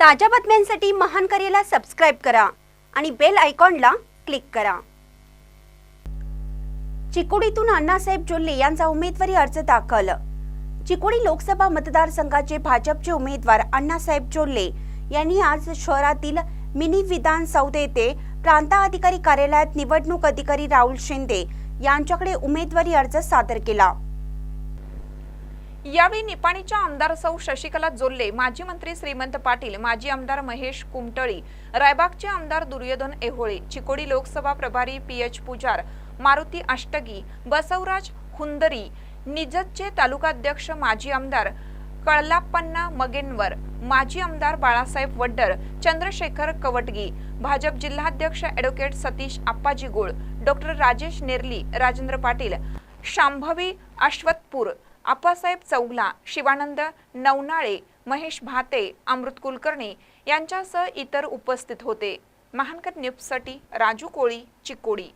ताज्या बातम्यांसाठी महान करेला सबस्क्राईब करा आणि बेल आयकॉनला क्लिक करा. चिकोडीतून अण्णासाहेब जोल्ले यांचा उमेदवारी अर्ज दाखल. चिकोडी लोकसभा मतदारसंघाचे भाजपचे उमेदवार अण्णासाहेब जोल्ले यांनी आज शहरातील मिनी विधान सौध येथे प्रांताधिकारी कार्यालयात निवडणूक अधिकारी राहुल शिंदे यांच्याकडे उमेदवारी अर्ज सादर केला. यावेळी निपाणीच्या आमदार सौ शशिकला जोल्ले माजी मंत्री श्रीमंत पाटील माजी आमदार महेश कुमटळी रायबागचे आमदार दुर्योधन एहोळे चिकोडी लोकसभा प्रभारी पी एच पुजार मारुती अष्टगी बसवराज हुंदरी निजतचे तालुकाध्यक्ष माजी आमदार कळलाप्पन्ना मगेनवर माजी आमदार बाळासाहेब वड्डर चंद्रशेखर कवटगी भाजप जिल्हाध्यक्ष ॲडव्होकेट सतीश आप्पाजी गुळ डॉक्टर राजेश नेर्ली राजेंद्र पाटील शांभवी अश्वतपूर आप्पासाहेब चौगला शिवानंद नवनाळे महेश भाते अमृत कुलकर्णी यांच्यासह इतर उपस्थित होते. महानकर न्यूजसाठी राजू कोळी चिकोडी.